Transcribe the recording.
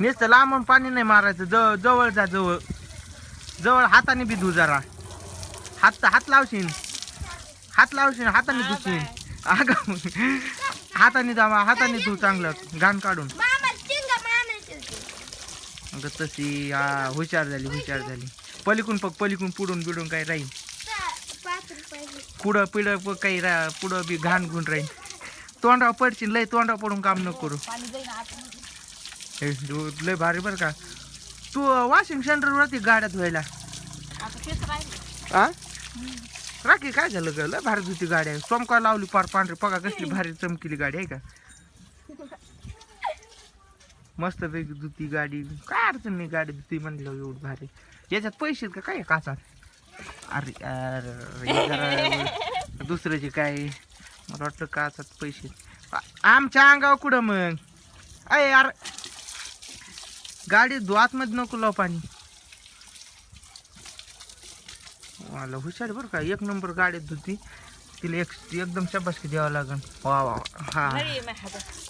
नुसतं लांबून पाणी नाही मारायचं. जवळ जवळ जा जवळ. जवळ हाताने बी धु जरा. हात हात लावशील हात लावशील हाताने धुशील अगं हाताने दामा हाताने धु चांगलं. घाण काढून. अगं तशी हा, हुशार झाली हुशार झाली. पलीकडून पग पलीकडून पुढून बिडून काही राहील. पुढं पिढं काही रा पुढं बी घाण गुण राहील. तोंडावर पडशील लय तोंडावर पडून काम नको करू. हे लय भारी बरं का. तू वॉशिंग सेंटरवर होती गाड्या धुवायला. राखी काय झालं ग? लय भारी धुती गाड्या चमका लावली पार पांढरी. बघा कसली भारी चमकीली गाडी आहे का? मस्त पैकी धुती गाडी. काय अडचण नाही गाडी धुती म्हणलं एवढं भारी. याच्यात पैसे का? काय काचात? अरे अरे, दुसऱ्याचे काय मला वाटलं काचात पैसे आमच्या अंगावर कुठं मग? अय यार गाडी मध्ये नको लाव पाणी. मला हुशार बरं का एक नंबर गाडी धुती. तिला एक एकदम शबासकी द्यावं लागेल वा वा. हा.